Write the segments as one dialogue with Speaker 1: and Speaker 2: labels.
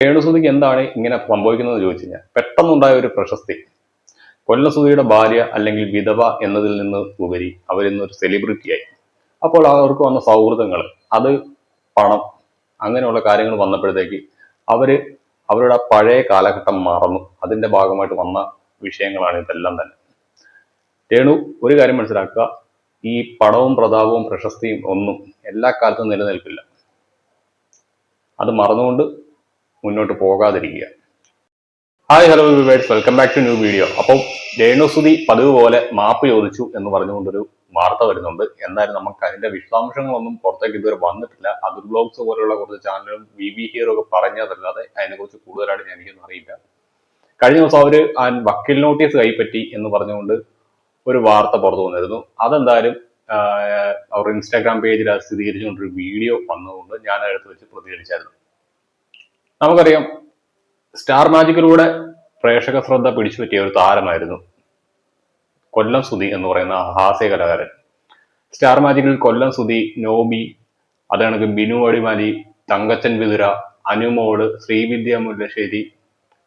Speaker 1: രേണുസുതിക്ക് എന്താണ് ഇങ്ങനെ സംഭവിക്കുന്നത് ചോദിച്ചു കഴിഞ്ഞാൽ പെട്ടെന്നുണ്ടായ ഒരു പ്രശസ്തി. കൊല്ലസുതിയുടെ ഭാര്യ അല്ലെങ്കിൽ വിധവ എന്നതിൽ നിന്ന് ഉപരി അവരിന്നൊരു സെലിബ്രിറ്റിയായി അപ്പോൾ അവർക്ക് വന്ന സൗഹൃദങ്ങൾ അത് പണം അങ്ങനെയുള്ള കാര്യങ്ങൾ വന്നപ്പോഴത്തേക്ക് അവർ അവരുടെ പഴയ കാലഘട്ടം മറന്നു. അതിന്റെ ഭാഗമായിട്ട് വന്ന വിഷയങ്ങളാണ് ഇതെല്ലാം തന്നെ. രേണു ഒരു കാര്യം മനസ്സിലാക്കുക. ഈ പണവും പ്രതാപവും പ്രശസ്തിയും ഒന്നും എല്ലാ കാലത്തും നിലനിൽക്കില്ല അത് മറന്നുകൊണ്ട് മുന്നോട്ട് പോകാതിരിക്കുക. Hi hello viewers welcome back to new video അപ്പം രേണുസുതി പതിവ് പോലെ മാപ്പ് ചോദിച്ചു എന്ന് പറഞ്ഞുകൊണ്ടൊരു വാർത്ത വരുന്നുണ്ട്. എന്നാലും നമുക്ക് അതിന്റെ വിശദാംശങ്ങളൊന്നും പുറത്തേക്ക് ഇതുവരെ വന്നിട്ടില്ല. അതിർ ബ്ലോഗ്സ് പോലുള്ള കുറച്ച് ചാനലും വി വി ഹിയർ ഒക്കെ പറഞ്ഞതല്ലാതെ അതിനെക്കുറിച്ച് കൂടുതലായിട്ട് ഞാൻ എനിക്കൊന്നും അറിയില്ല. കഴിഞ്ഞ ദിവസം അവർ ആ വക്കീൽ നോട്ടീസ് കൈപ്പറ്റി എന്ന് പറഞ്ഞുകൊണ്ട് ഒരു വാർത്ത പുറത്തു വന്നിരുന്നു. അതെന്തായാലും അവർ ഇൻസ്റ്റാഗ്രാം പേജിൽ അത് സ്ഥിരീകരിച്ചുകൊണ്ടൊരു വീഡിയോ വന്നതുകൊണ്ട് ഞാൻ അതിനകത്ത് വെച്ച് പ്രതികരിച്ചായിരുന്നു. നമുക്കറിയാം സ്റ്റാർ മാജിക്കിലൂടെ പ്രേക്ഷക ശ്രദ്ധ പിടിച്ചു പറ്റിയ ഒരു താരമായിരുന്നു കൊല്ലം സുധി എന്ന് പറയുന്ന ഹാസ്യ കലാകാരൻ. സ്റ്റാർ മാജിക്കിൽ കൊല്ലം സുധി നോബി അത് ബിനു അടിമാലി തങ്കച്ചൻ വിതുര അനുമോൾ ശ്രീവിദ്യ മുല്ലശ്ശേരി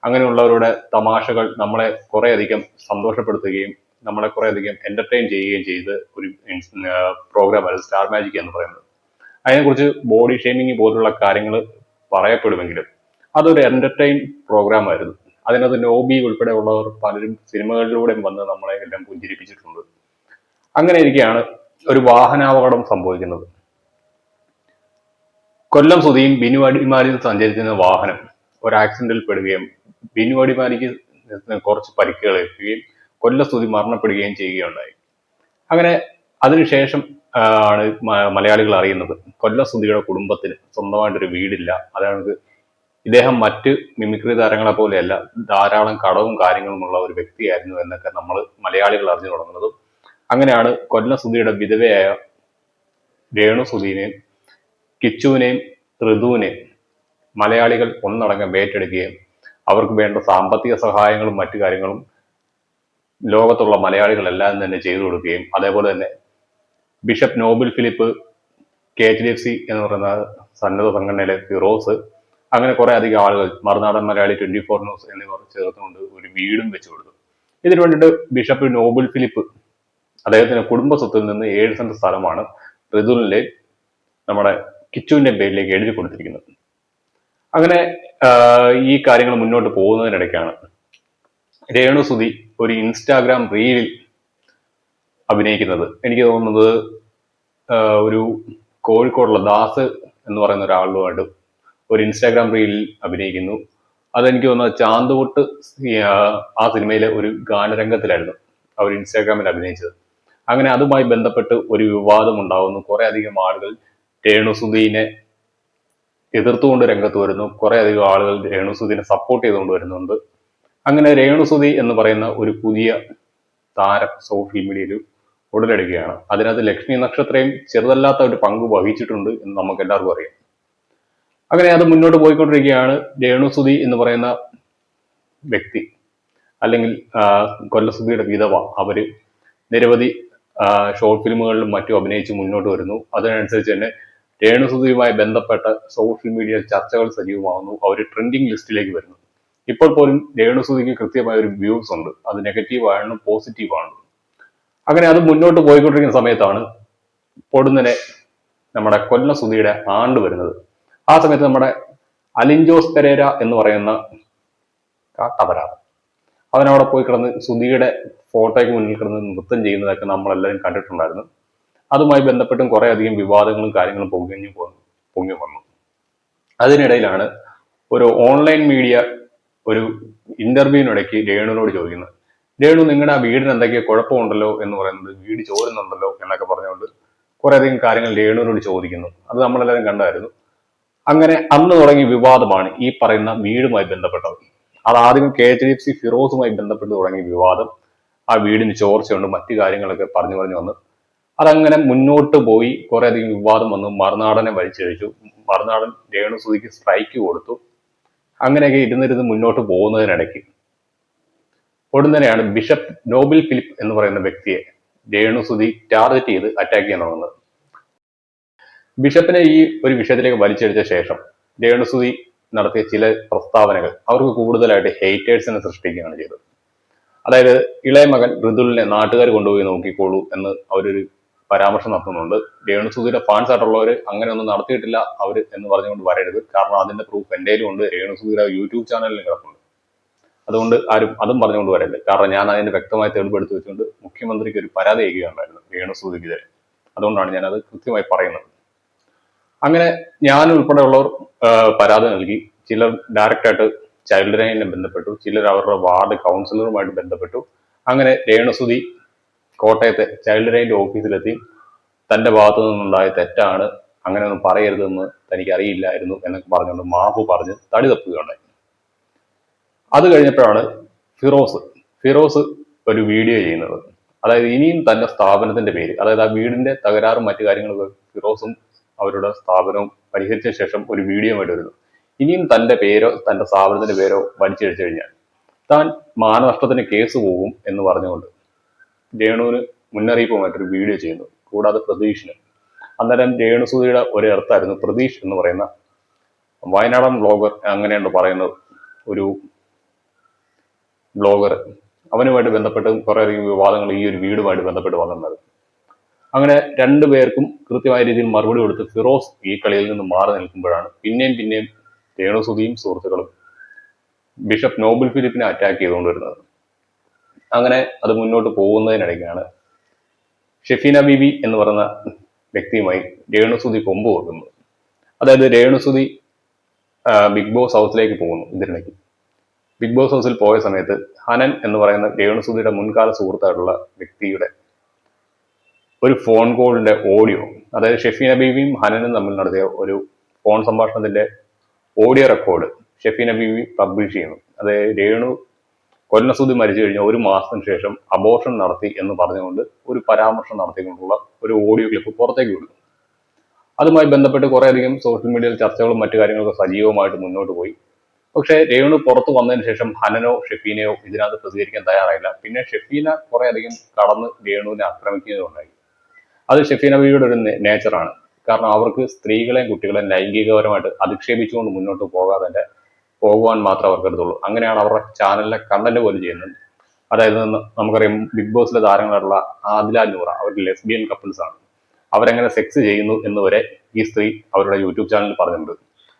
Speaker 1: അങ്ങനെയുള്ളവരുടെ തമാശകൾ നമ്മളെ കുറേയധികം സന്തോഷപ്പെടുത്തുകയും നമ്മളെ കുറേയധികം എന്റർടൈൻ ചെയ്യുകയും ചെയ്ത് ഒരു പ്രോഗ്രാമായിരുന്നു സ്റ്റാർ മാജിക് എന്ന് പറയുന്നത്. അതിനെക്കുറിച്ച് ബോഡി ഷേമിങ് പോലുള്ള കാര്യങ്ങൾ പറയപ്പെടുമെങ്കിലും അതൊരു എന്റർടൈൻ പ്രോഗ്രാം ആയിരുന്നു. അതിനകത്ത് നോബി ഉൾപ്പെടെ ഉള്ളവർ പലരും സിനിമകളിലൂടെയും വന്ന് നമ്മളെ എല്ലാം പുഞ്ചിരിപ്പിച്ചിട്ടുണ്ട്. അങ്ങനെ ഇരിക്കെയാണ് ഒരു വാഹനാപകടം സംഭവിക്കുന്നത്. കൊല്ലം സുധിയും ബിനു അടിമാലിയും സഞ്ചരിച്ചിരുന്ന വാഹനം ഒരു ആക്സിഡന്റിൽ പെടുകയും ബിനു അടിമാലിക്ക് കുറച്ച് പരിക്കുകൾ ഏൽക്കുകയും കൊല്ലം സുധി മരണപ്പെടുകയും ചെയ്യുകയുണ്ടായി. അങ്ങനെ അതിനുശേഷം ആണ് മലയാളികൾ അറിയുന്നത് കൊല്ലം സുധിയുടെ കുടുംബത്തിന് സ്വന്തമായിട്ടൊരു വീടില്ല. അതാണ് ഇദ്ദേഹം മറ്റ് മിമിക്രി താരങ്ങളെ പോലെയല്ല ധാരാളം കടവും കാര്യങ്ങളും ഉള്ള ഒരു വ്യക്തിയായിരുന്നു എന്നൊക്കെ നമ്മൾ മലയാളികൾ അറിഞ്ഞു തുടങ്ങുന്നത്. അങ്ങനെയാണ് കൊല്ലം സുധിയുടെ വിധവയായ രേണു സുധീനെയും കിച്ചുവിനെയും ഋതുവിനെയും മലയാളികൾ ഒന്നടങ്കം ഏറ്റെടുക്കുകയും അവർക്ക് വേണ്ട സാമ്പത്തിക സഹായങ്ങളും മറ്റു കാര്യങ്ങളും ലോകത്തുള്ള മലയാളികളെല്ലാം തന്നെ ചെയ്തു കൊടുക്കുകയും അതേപോലെ തന്നെ bishop Noble Philip K H D F C എന്ന് പറയുന്ന സന്നദ്ധ സംഘടനയിലെ ഫിറോസ് അങ്ങനെ കുറെ അധികം ആളുകൾ Marunadan Malayali twenty four news എന്നിവർ ചേർത്തുകൊണ്ട് ഒരു വീടും വെച്ചു കൊടുത്തു. ഇതിനു വേണ്ടിയിട്ട് ബിഷപ്പ് നോബിൾ ഫിലിപ്പ് അദ്ദേഹത്തിന്റെ കുടുംബ സ്വത്തിൽ നിന്ന് ഏഴ് സെന്റ് സ്ഥലമാണ് ഋതുലിന്റെ നമ്മുടെ കിച്ചുവിന്റെ പേരിലേക്ക് എഴുതി കൊടുത്തിരിക്കുന്നത്. അങ്ങനെ ഈ കാര്യങ്ങൾ മുന്നോട്ട് പോകുന്നതിനിടയ്ക്കാണ് രേണു സുതി ഒരു ഇൻസ്റ്റാഗ്രാം റീലിൽ അഭിനയിക്കുന്നത്. എനിക്ക് തോന്നുന്നത് ഒരു കോഴിക്കോടുള്ള ദാസ് എന്ന് പറയുന്ന ഒരാളുമായിട്ട് ഒരു ഇൻസ്റ്റാഗ്രാം റീലിൽ അഭിനയിക്കുന്നു. അതെനിക്ക് തോന്നുന്നത് ചാന്തുകൊട്ട് ആ സിനിമയിലെ ഒരു ഗാനരംഗത്തിലായിരുന്നു അവർ ഇൻസ്റ്റാഗ്രാമിൽ അഭിനയിച്ചത്. അങ്ങനെ അതുമായി ബന്ധപ്പെട്ട് ഒരു വിവാദം ഉണ്ടാകുന്നു കുറെ അധികം ആളുകൾ രേണുസുദീനെ എതിർത്തുകൊണ്ട് രംഗത്ത് വരുന്നു. കുറെ അധികം ആളുകൾ രേണുസുദീനെ സപ്പോർട്ട് ചെയ്തുകൊണ്ട് വരുന്നുണ്ട്. അങ്ങനെ രേണുസുദി എന്ന് പറയുന്ന ഒരു പുതിയ താരം സോഷ്യൽ മീഡിയയിൽ ഉടലെടുക്കുകയാണ്. അതിനകത്ത് ലക്ഷ്മി നക്ഷത്രയും ചെറുതല്ലാത്ത ഒരു പങ്ക് വഹിച്ചിട്ടുണ്ട് എന്ന് നമുക്ക് എല്ലാവർക്കും അറിയാം. അങ്ങനെ അത് മുന്നോട്ട് പോയിക്കൊണ്ടിരിക്കുകയാണ് രേണുസുതി എന്ന് പറയുന്ന വ്യക്തി. അല്ലെങ്കിൽ കൊല്ലസുതിയുടെ വിധവ അവർ. നിരവധി ഷോർട്ട് ഫിലിമുകളിലും മറ്റും അഭിനയിച്ച് മുന്നോട്ട് വരുന്നു. അതിനനുസരിച്ച് തന്നെ രേണുസുതിയുമായി ബന്ധപ്പെട്ട സോഷ്യൽ മീഡിയ ചർച്ചകൾ സജീവമാകുന്നു. അവർ ട്രെൻഡിങ് ലിസ്റ്റിലേക്ക് വരുന്നു. ഇപ്പോൾ പോലും രേണുസുതിക്ക് കൃത്യമായ ഒരു വ്യൂസ് ഉണ്ട്. അത് നെഗറ്റീവ് ആണെന്നും പോസിറ്റീവ് ആണെന്നും. അങ്ങനെ അത് മുന്നോട്ട് പോയിക്കൊണ്ടിരിക്കുന്ന സമയത്താണ് പൊടുന്നനെ നമ്മുടെ കൊല്ലസുതിയുടെ ആണ്ട് വരുന്നത്. ആ സമയത്ത് നമ്മുടെ അലിൻജോസ് പെരേര എന്ന് പറയുന്ന കാട്ടപരാധം അവനവിടെ പോയി കിടന്ന് സുധിയുടെ ഫോട്ടോയ്ക്ക് മുന്നിൽ കിടന്ന് നൃത്തം ചെയ്യുന്നതൊക്കെ നമ്മളെല്ലാവരും കണ്ടിട്ടുണ്ടായിരുന്നു. അതുമായി ബന്ധപ്പെട്ടും കുറേ അധികം വിവാദങ്ങളും കാര്യങ്ങളും പൊങ്ങി പോന്നു പൊങ്ങി വന്നു. അതിനിടയിലാണ് ഒരു ഓൺലൈൻ മീഡിയ ഒരു ഇന്റർവ്യൂവിനിടയ്ക്ക് രേണുവിനോട് ചോദിക്കുന്നത്. രേണു നിങ്ങളുടെ ആ വീടിന് എന്തൊക്കെയോ കുഴപ്പമുണ്ടല്ലോ എന്ന് പറയുന്നത്? വീട് ചോരുന്നുണ്ടല്ലോ എന്നൊക്കെ പറഞ്ഞുകൊണ്ട് കുറേ അധികം കാര്യങ്ങൾ രേണുവിനോട് ചോദിക്കുന്നു. അത് നമ്മളെല്ലാവരും കണ്ടായിരുന്നു. അങ്ങനെ അന്ന് തുടങ്ങിയ വിവാദമാണ് ഈ പറയുന്ന വീടുമായി ബന്ധപ്പെട്ടത്. അത് ആദ്യം K H D F C ഫിറോസുമായി ബന്ധപ്പെട്ട് തുടങ്ങിയ വിവാദം. ആ വീടിന് ചോർച്ചയുണ്ട് മറ്റു കാര്യങ്ങളൊക്കെ പറഞ്ഞു പറഞ്ഞു വന്ന്. അതങ്ങനെ മുന്നോട്ട് പോയി കുറെ അധികം വിവാദം വന്നു. മറുനാടനെ വലിച്ചഴിച്ചു. മറുനാടൻ രേണുസുതിക്ക് സ്ട്രൈക്ക് കൊടുത്തു. അങ്ങനെയൊക്കെ ഇരുന്നിരുന്ന് മുന്നോട്ട് പോകുന്നതിനിടയ്ക്ക് ഉടൻ തന്നെയാണ് ബിഷപ്പ് നോബിൾ ഫിലിപ്പ് എന്ന് പറയുന്ന വ്യക്തിയെ രേണുസുതി ടാർഗറ്റ് ചെയ്ത് അറ്റാക്ക് ചെയ്യാൻ തുടങ്ങുന്നത്. ബിഷപ്പിനെ ഈ ഒരു വിഷയത്തിലേക്ക് വലിച്ചെടുത്ത ശേഷം രേണുസുതി നടത്തിയ ചില പ്രസ്താവനകൾ അവർക്ക് കൂടുതലായിട്ട് ഹേറ്റേഴ്സിനെ സൃഷ്ടിക്കുകയാണ് ചെയ്തത്. അതായത് ഇളയ മകൻ ഋതുലിനെ നാട്ടുകാർ കൊണ്ടുപോയി നോക്കിക്കോളൂ എന്ന് അവരൊരു പരാമർശം നടത്തുന്നുണ്ട്. രേണുസുതിയുടെ ഫാൻസ് ആയിട്ടുള്ളവർ അങ്ങനെ ഒന്നും നടത്തിയിട്ടില്ല അവർ എന്ന് പറഞ്ഞുകൊണ്ട് വരരുത്. കാരണം അതിന്റെ പ്രൂഫ് എന്റെയിലും ഉണ്ട്. രേണുസുതിയുടെ യൂട്യൂബ് ചാനലിൽ കിടപ്പുണ്ട്. അതുകൊണ്ട് ആരും അതും പറഞ്ഞുകൊണ്ട് വരരുത്. കാരണം ഞാൻ അതിന്റെ വ്യക്തമായി തെളിവെടുത്ത് വെച്ചുകൊണ്ട് മുഖ്യമന്ത്രിക്ക് ഒരു പരാതി ചെയ്യുകയുണ്ടായിരുന്നു രേണുസുതിക്കെതിരെ. അതുകൊണ്ടാണ് ഞാൻ അത് കൃത്യമായി പറയുന്നത്. അങ്ങനെ ഞാൻ ഉൾപ്പെടെയുള്ളവർ പരാതി നൽകി. ചിലർ ഡയറക്റ്റ് ആയിട്ട് ചൈൽഡ് ലൈനിനെ ബന്ധപ്പെട്ടു. ചിലർ അവരുടെ വാർഡ് കൗൺസിലറുമായിട്ട് ബന്ധപ്പെട്ടു. അങ്ങനെ രേണുസുതി കോട്ടയത്തെ ചൈൽഡ് ലൈനിന്റെ ഓഫീസിലെത്തി തന്റെ ഭാഗത്തു നിന്നുണ്ടായ തെറ്റാണ്. അങ്ങനെ ഒന്നും പറയരുതെന്ന് തനിക്ക് അറിയില്ലായിരുന്നു എന്നൊക്കെ പറഞ്ഞുകൊണ്ട് മാപ്പ് പറഞ്ഞ് തടി തപ്പുകയുണ്ടായി. അത് കഴിഞ്ഞപ്പോഴാണ് ഫിറോസ് ഫിറോസ് ഒരു വീഡിയോ ചെയ്യുന്നത്. അതായത് ഇനിയും തന്റെ സ്ഥാപനത്തിന്റെ പേര് അതായത് ആ വീടിന്റെ തകരാറും മറ്റു കാര്യങ്ങളൊക്കെ ഫിറോസും അവരുടെ സ്ഥാപനവും പരിഹരിച്ച ശേഷം ഒരു വീഡിയോ ആയിട്ട് വരുന്നു. ഇനിയും തന്റെ പേരോ തന്റെ സ്ഥാപനത്തിന്റെ പേരോ വലിച്ചഴിച്ചു കഴിഞ്ഞാൽ താൻ മാനനഷ്ടത്തിന് കേസ് പോകും എന്ന് പറഞ്ഞുകൊണ്ട് രേണുവിന് മുന്നറിയിപ്പുമായിട്ടൊരു വീഡിയോ ചെയ്യുന്നു. കൂടാതെ പ്രതീഷിന്. അന്നേരം രേണുസുതിയുടെ ഒരു എർത്തായിരുന്നു പ്രതീഷ് എന്ന് പറയുന്ന വയനാടൻ ബ്ലോഗർ അങ്ങനെയുണ്ട് പറയുന്നത് ഒരു ബ്ലോഗർ അവനുമായിട്ട് ബന്ധപ്പെട്ട് കുറേയധികം വിവാദങ്ങൾ ഈ ഒരു വീടുമായിട്ട് ബന്ധപ്പെട്ട് വന്നിട്ടുണ്ട്. അങ്ങനെ രണ്ടു പേർക്കും കൃത്യമായ രീതിയിൽ മറുപടി കൊടുത്ത് ഫിറോസ് ഈ കളിയിൽ നിന്ന് മാറി നിൽക്കുമ്പോഴാണ് പിന്നെയും പിന്നെയും രേണുസുതിയും സുഹൃത്തുക്കളും ബിഷപ്പ് നോബൽ ഫിലിപ്പിനെ അറ്റാക്ക് ചെയ്തുകൊണ്ട് വരുന്നത്. അങ്ങനെ അത് മുന്നോട്ട് പോകുന്നതിനിടയ്ക്കാണ് ഷെഫീന ബിബി എന്ന് പറയുന്ന വ്യക്തിയുമായി രേണുസുതി കൊമ്പ് കൊടുക്കുന്നത് അതായത് രേണുസുതി ബിഗ് ബോസ് ഹൗസിലേക്ക് പോകുന്നു ഇതിനിടയ്ക്ക്. ബിഗ് ബോസ് ഹൗസിൽ പോയ സമയത്ത് ഹനൻ എന്ന് പറയുന്ന രേണുസുതിയുടെ മുൻകാല സുഹൃത്തായിട്ടുള്ള വ്യക്തിയുടെ ഒരു ഫോൺ കോളിന്റെ ഓഡിയോ അതായത് ഷെഫി നബീബിയും ഹനനും തമ്മിൽ നടത്തിയ ഒരു phone സംഭാഷണത്തിന്റെ audio record Shefi Nabeebi publish ചെയ്യുന്നു. അതായത് രേണു കൊല്ലസുതി മരിച്ചു കഴിഞ്ഞ ഒരു മാസത്തിന് ശേഷം അബോർഷൻ നടത്തി എന്ന് പറഞ്ഞുകൊണ്ട് ഒരു പരാമർശം നടത്തിക്കൊണ്ടുള്ള ഒരു ഓഡിയോ ക്ലിപ്പ് പുറത്തേക്ക് വിടുന്നു. അതുമായി ബന്ധപ്പെട്ട് കുറേയധികം സോഷ്യൽ മീഡിയയിൽ ചർച്ചകളും മറ്റു കാര്യങ്ങളൊക്കെ സജീവമായിട്ട് മുന്നോട്ട് പോയി. പക്ഷേ രേണു പുറത്തു വന്നതിന് ശേഷം ഹനനോ ഷെഫീനയോ ഇതിനകത്ത് പ്രതികരിക്കാൻ തയ്യാറായില്ല. പിന്നെ ഷെഫീന കുറേയധികം കടന്ന് രേണുവിനെ ആക്രമിക്കുന്നതുണ്ടായി അത് ഷെഫീന ബീവിയുടെ ഒരു നേച്ചറാണ് കാരണം അവർക്ക് സ്ത്രീകളെയും കുട്ടികളെയും ലൈംഗികപരമായിട്ട് അധിക്ഷേപിച്ചുകൊണ്ട് മുന്നോട്ട് പോകാതെ പോകുവാൻ മാത്രമേ അവർക്ക് എടുത്തുള്ളൂ. അങ്ങനെയാണ് അവരുടെ ചാനലിലെ കണ്ടന്റ് പോലും ചെയ്യുന്നത്. അതായത് നമുക്കറിയാം ബിഗ് ബോസിലെ താരങ്ങളായിട്ടുള്ള ആദില നൂറ അവർ ലെസ്ബിയൻ കപ്പിൾസ് ആണ്. അവരെങ്ങനെ സെക്സ് ചെയ്യുന്നു എന്ന് വരെ ഈ സ്ത്രീ അവരുടെ യൂട്യൂബ് ചാനലിൽ പറഞ്ഞിട്ടുണ്ട്.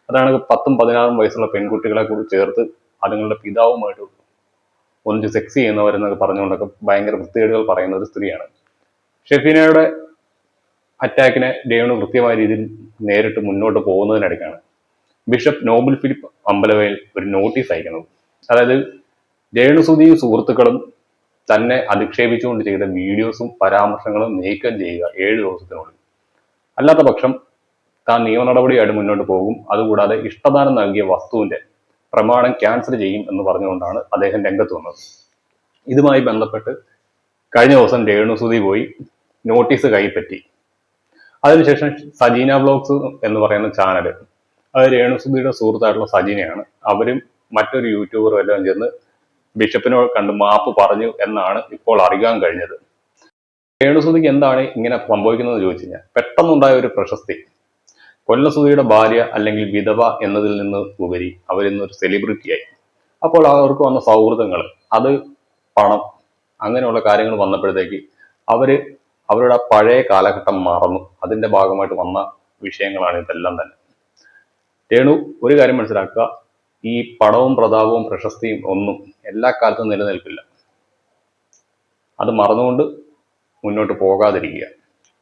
Speaker 1: അതാണ് പത്തും പതിനാറും വയസ്സുള്ള പെൺകുട്ടികളെ കൂടി ചേർത്ത് അതുങ്ങളുടെ പിതാവുമായിട്ട് ഒന്നിച്ച് സെക്സ് ചെയ്യുന്നവരെന്നൊക്കെ പറഞ്ഞുകൊണ്ടൊക്കെ ഭയങ്കര വൃത്തികേടുകൾ പറയുന്ന ഒരു സ്ത്രീയാണ്. ഷെഫീനയുടെ അറ്റാക്കിനെ ഡേവിന് കൃത്യമായ രീതിയിൽ നേരിട്ട് മുന്നോട്ട് പോകുന്നതിനിടയ്ക്കാണ്. ബിഷപ്പ് നോബൽ ഫിലിപ്പ് അമ്പലവയൽ ഒരു നോട്ടീസ് അയക്കുന്നത്. അതായത് രേണുസുതിയും സുഹൃത്തുക്കളും തന്നെ അധിക്ഷേപിച്ചുകൊണ്ട് ചെയ്ത വീഡിയോസും പരാമർശങ്ങളും നീക്കം ചെയ്യുക ഏഴ് ദിവസത്തിനുള്ളിൽ. അല്ലാത്ത പക്ഷം താൻ നിയമ നടപടിയായിട്ട് മുന്നോട്ട് പോകും. അതുകൂടാതെ ഇഷ്ടദാനം നൽകിയ വസ്തുവിന്റെ പ്രമാണം ക്യാൻസൽ ചെയ്യും എന്ന് പറഞ്ഞുകൊണ്ടാണ് അദ്ദേഹം രംഗത്ത് വന്നത്. ഇതുമായി ബന്ധപ്പെട്ട് കഴിഞ്ഞ ദിവസം രേണുസുതി പോയി നോട്ടീസ് കൈപ്പറ്റി. അതിനുശേഷം സജീന ബ്ലോഗ്സ് എന്ന് പറയുന്ന ചാനൽ അത് രേണുസുതിയുടെ സുഹൃത്തായിട്ടുള്ള സജീനയാണ്. അവരും മറ്റൊരു യൂട്യൂബറും എല്ലാം ചേർന്ന് ബിഷപ്പിനോട് കണ്ട് മാപ്പ് പറഞ്ഞു എന്നാണ് ഇപ്പോൾ അറിയാൻ കഴിഞ്ഞത്. രേണുസുതിക്ക് എന്താണ് ഇങ്ങനെ സംഭവിക്കുന്നത് ചോദിച്ചു കഴിഞ്ഞാൽ പെട്ടെന്നുണ്ടായ ഒരു പ്രശസ്തി. കൊല്ലസുതിയുടെ ഭാര്യ അല്ലെങ്കിൽ വിധവ എന്നതിൽ നിന്ന് ഉപരി അവരിന്നൊരു സെലിബ്രിറ്റിയായി അപ്പോൾ അവർക്ക് വന്ന സൗഹൃദങ്ങൾ അത് പണം അങ്ങനെയുള്ള കാര്യങ്ങൾ വന്നപ്പോഴത്തേക്ക് അവർ അവരുടെ പഴയ കാലഘട്ടം മറന്നു. അതിന്റെ ഭാഗമായിട്ട് വന്ന വിഷയങ്ങളാണ് ഇതെല്ലാം തന്നെ. രേണു ഒരു കാര്യം മനസ്സിലാക്കുക. ഈ പടവും പ്രതാപവും പ്രശസ്തിയും ഒന്നും എല്ലാ കാലത്തും നിലനിൽക്കില്ല അത് മറന്നുകൊണ്ട് മുന്നോട്ട് പോകാതിരിക്കുക.